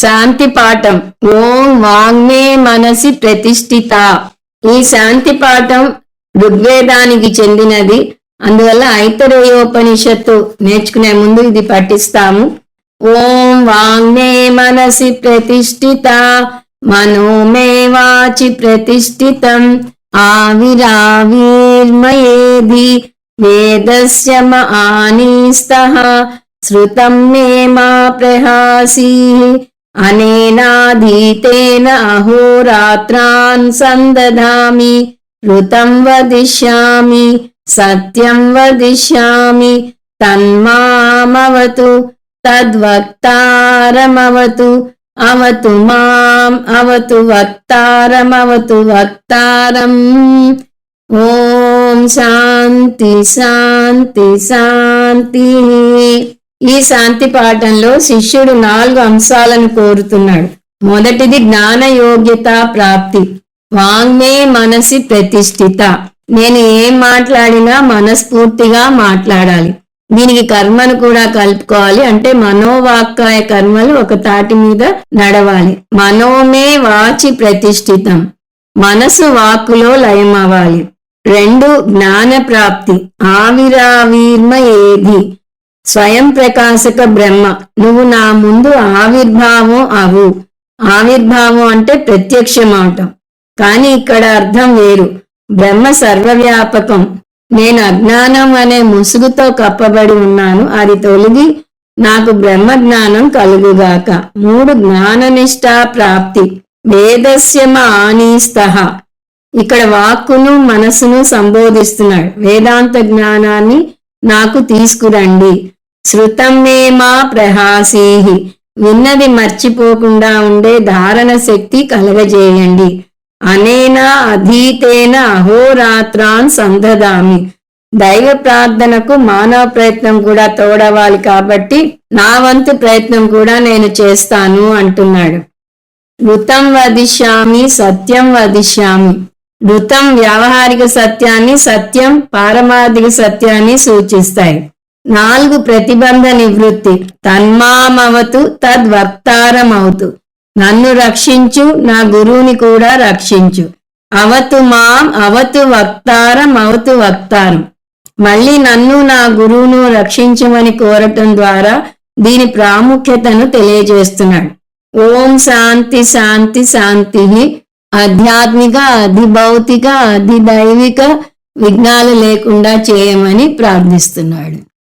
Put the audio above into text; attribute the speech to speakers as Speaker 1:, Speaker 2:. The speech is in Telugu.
Speaker 1: శాంతి పాఠం ఓం వాంగ్మే మనసి ప్రతిష్ఠిత. ఈ శాంతి పాఠం ఋగ్వేదానికి చెందినది. అందువల్ల ఐతరేయోపనిషత్తు నేర్చుకునే ముందు ఇది పఠిస్తాము ఓం వాంగ్మే మనసి ప్రతిష్ఠిత. మనోమే వాచి ప్రతిష్ఠితం. ఆవిరావిర్మయేది. వేదస్య మనీస్త శృతం మే మా ప్రహాసీ. अनेनाधीतेन अहोरात्रान् सन्दधामि ऋतं वदिष्यामि सत्यं वदिष्यामि तन्मामवतु तद्वक्तारमवतु अवतु माम् अवतु वक्तारमवतु वक्तारम् ॐ शान्ति शान्ति शान्तिः ఈ శాంతి పాఠంలో శిష్యుడు నాలుగు అంశాలను కోరుతున్నాడు. మొదటిది జ్ఞాన యోగ్యత ప్రాప్తి. వాంగ్మే మనసి ప్రతిష్ఠిత. నేను ఏం మాట్లాడినా మనస్ఫూర్తిగా మాట్లాడాలి. దీనికి కర్మను కూడా కలుపుకోవాలి. అంటే మనోవాక్కాయ కర్మలు ఒక తాటి మీద నడవాలి. మనోమే వాచి ప్రతిష్ఠితం. మనసు వాక్కులో లయం అవ్వాలి రెండు జ్ఞాన ప్రాప్తి ఆవిరావీర్మ ఏది స్వయం ప్రకాశక బ్రహ్మ. నువ్వు నా ముందు ఆవిర్భావం అవు. ఆవిర్భావం అంటే ప్రత్యక్షమవటం కానీ ఇక్కడ అర్థం వేరు. బ్రహ్మ సర్వవ్యాపకం. నేను అజ్ఞానం అనే ముసుగుతో కప్పబడి ఉన్నాను. అది తొలగి నాకు బ్రహ్మ జ్ఞానం కలుగుగాక. మూడు జ్ఞాననిష్ట ప్రాప్తి. వేదస్యమ ఆనీస్తః. ఇక్కడ వాక్కును మనసును సంబోధిస్తున్నాడు. వేదాంత జ్ఞానాన్ని నాకు తీసుకురండి. శృతం మేమా ప్రహాసీహి. విన్నది మర్చిపోకుండా ఉండే ధారణ శక్తి కలగజేయండి. అనేనా అధీతేన అహోరాత్రాన్ సందదామి దైవ ప్రార్థనకు మానవ ప్రయత్నం కూడా తోడవాలి కాబట్టి నా వంతు ప్రయత్నం కూడా నేను చేస్తాను అంటున్నాడు. ఋతం వదిష్యామి సత్యం వదిష్యామి. ఋతం వ్యావహారిక సత్యాన్ని సత్యం పారమార్థిక సత్యాన్ని సూచిస్తాయి. నాలుగు ప్రతిబంధ నివృత్తి. తన్మామవతు తద్వక్తారమవుతు. నన్ను రక్షించు నా గురువుని కూడా రక్షించు. అవతు మాం అవతు వక్తారం అవతు వక్తారం. మళ్ళీ నన్ను నా గురువును రక్షించమని కోరటం ద్వారా దీని ప్రాముఖ్యతను తెలియజేస్తున్నాడు. ఓం శాంతి శాంతి శాంతి ఆధ్యాత్మిక అధిభౌతిక అధిదైవిక విఘ్నాలు లేకుండా చేయమని ప్రార్థిస్తున్నాడు.